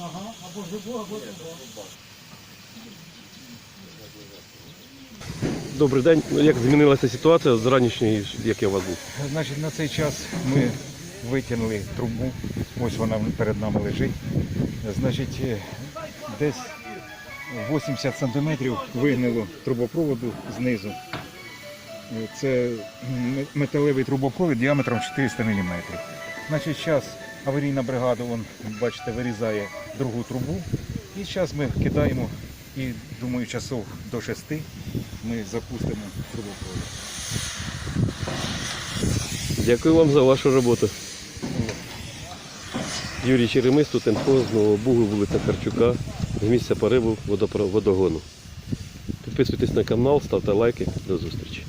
Ага, або живу, або живу. Добрий день. Ну, Як змінилася ситуація з ранішньої, як я у вас був? Значить, на цей час ми витягнули трубу. Ось вона перед нами лежить. Значить, е, десь 80 сантиметрів вигнило трубопроводу знизу. Е, Це металевий трубопровід діаметром 400 мм. Значить, зараз аварійна бригада, вон, бачите, вирізає другу трубу. І зараз ми кидаємо і, думаю, часов до 6 ми запустимо трубопровід. Дякую вам за вашу роботу. Юрій Черемис, тут НФО з Нового Бугу, вулиця Харчука, з місця пориву водогону. Підписуйтесь на канал, ставте лайки. До зустрічі.